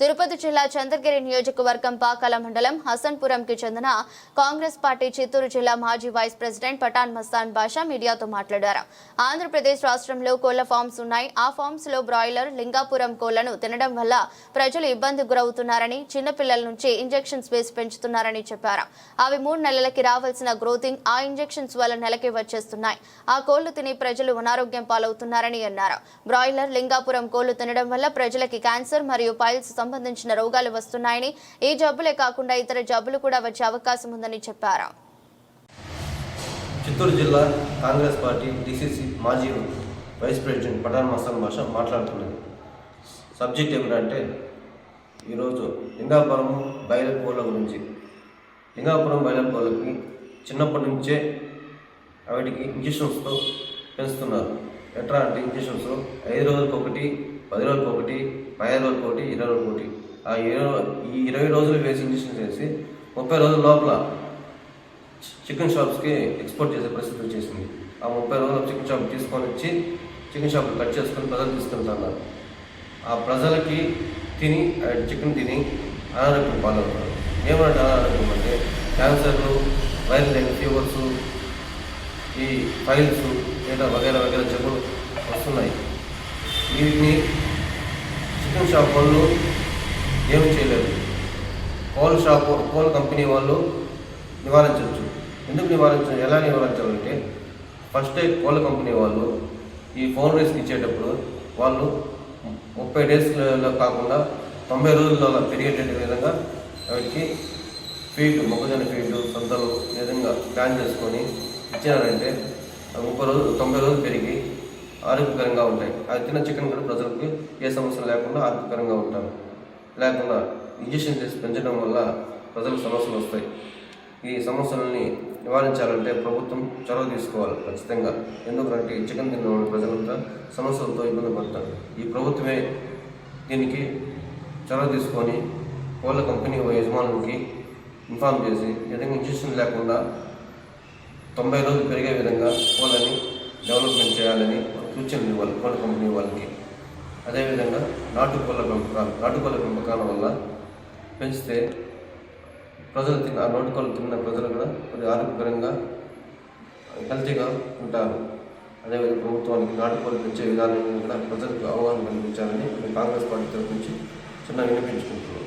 తిరుపతి జిల్లా చంద్రగిరి నియోజకవర్గం పాకాల మండలం హసన్పురంకి చెందిన కాంగ్రెస్ పార్టీ చిత్తూరు జిల్లా మాజీ వైస్ ప్రెసిడెంట్ పఠాన్ మస్తాన్ బాషా మీడియాతో మాట్లాడారు. ఆంధ్రప్రదేశ్ రాష్ట్రంలో కోళ్ళ ఫామ్స్ ఉన్నాయి. ఆ ఫామ్స్లో బ్రాయిలర్ లింగాపురం కోళ్ళను తినడం వల్ల ప్రజలు ఇబ్బంది గురవుతున్నారని చిన్నపిల్లల నుంచి ఇంజెక్షన్స్ వేసి పెంచుతున్నారని చెప్పారు. అవి మూడు నెలలకి రావాల్సిన గ్రోతింగ్ ఆ ఇంజెక్షన్స్ వల్ల నెలకి వచ్చేస్తున్నాయి. ఆ కోళ్ళు తిని ప్రజలు అనారోగ్యం పాలవుతున్నారని అన్నారు. బ్రాయిలర్ లింగాపురం కోళ్ళు తినడం వల్ల ప్రజలకి క్యాన్సర్ మరియు పైల్స్ సంబంధించిన రోగాలు వస్తున్నాయని ఈ జబ్బులే కాకుండా ఇతర జబ్బులు కూడా వచ్చే అవకాశం ఉందని చెప్పారు. చిత్తూరు జిల్లా కాంగ్రెస్ పార్టీ డిసిసి మాజీ వైస్ ప్రెసిడెంట్ పఠాన్ మస్తాన్ భాష మాట్లాడుతున్నది. సబ్జెక్ట్ ఏమిటంటే ఈరోజు లింగాపురం బయలు కోళ్ళ గురించి. లింగాపురం బయలు కోళ్ళకి చిన్నప్పటి నుంచే వాటికి ఇంజక్షన్స్తో పెంచుతున్నారు. ఎట్లా అంటే ఇంజక్షన్స్ ఐదు రోజులకి ఒకటి పది రోజులకు ఒకటి పదిహేను రోజులకు ఒకటి ఇరవై రోజులకు ఒకటి. ఆ ఇరవై ఈ ఇరవై రోజులు వేసి ఇంజక్షన్ చేసి ముప్పై రోజుల లోపల చికెన్ షాప్స్కి ఎక్స్పోర్ట్ చేసే పరిస్థితి వచ్చేసింది. ఆ ముప్పై రోజులు చికెన్ షాప్ తీసుకొని వచ్చి చికెన్ షాప్ కట్ చేసుకొని ప్రజలు తీసుకెళ్తున్నారు. ఆ ప్రజలకి తిని ఆ చికెన్ తిని అనారోగ్యం పాలవుతారు ఏమంటే అనారోగ్యం అంటే క్యాన్సర్లు వైరల్ ఫీవర్స్ ఈ ఫైల్స్ లేదా వగైరా వగైరా జబ్బులు వస్తున్నాయి. వీటిని చికెన్ షాప్ వాళ్ళు ఏమి చేయలేదు. కోల్ షాప్ కోల్ కంపెనీ వాళ్ళు నివారించవచ్చు. ఎందుకు నివారించ ఎలా నివారించాలంటే ఫస్ట్ కోళ్ళ కంపెనీ వాళ్ళు ఈ ఫోన్ రేస్కి ఇచ్చేటప్పుడు వాళ్ళు ముప్పై డేస్లో కాకుండా తొంభై రోజుల్లో పెరిగేటట్టు విధంగా వాటికి ఫీడ్ మొక్కజొన్న ఫీడ్ సంతలు ఏ విధంగా ప్లాన్ చేసుకొని ఇచ్చినారంటే ముప్పై రోజులు తొంభై రోజులు పెరిగి ఆరోగ్యకరంగా ఉంటాయి. అది తిన్న చికెన్ కూడా ప్రజలకు ఏ సమస్య లేకుండా ఆరోగ్యకరంగా ఉంటారు. లేకుండా ఇంజక్షన్ చేసి పెంచడం వల్ల ప్రజలకు సమస్యలు వస్తాయి. ఈ సమస్యలని నివారించాలంటే ప్రభుత్వం చొరవ తీసుకోవాలి ఖచ్చితంగా. ఎందుకంటే ఈ చికెన్ తిన్న వాళ్ళ ప్రజలంతా సమస్యలతో ఇబ్బంది పడతారు. ఈ ప్రభుత్వమే దీనికి చొరవ తీసుకొని కోళ్ళ కంపెనీ యజమానులకి ఇన్ఫామ్ చేసి ఈ విధంగా ఇంజక్షన్ లేకుండా తొంభై రోజులు పెరిగే విధంగా కోళ్ళని డెవలప్మెంట్ చేయాలని సూచనలు ఇవ్వాలి కోళ్ళ కంపెనీ వాళ్ళకి. అదేవిధంగా నాటుకోళ్ళ పెంపకాలు నాటుకోళ్ళ పెంపకాల వల్ల పెంచితే ప్రజలు తిన్న నాటుకోళ్ళు తిన్న ప్రజలు కూడా కొద్దిగా ఆరోగ్యకరంగా హెల్తీగా ఉంటారు. అదేవిధంగా ప్రభుత్వానికి నాటుకోళ్ళు పెంచే విధానం కూడా ప్రజలకు అవగాహన కల్పించాలని కాంగ్రెస్ పార్టీ తరఫు నుంచి చిన్న వినిపించుకుంటున్నాం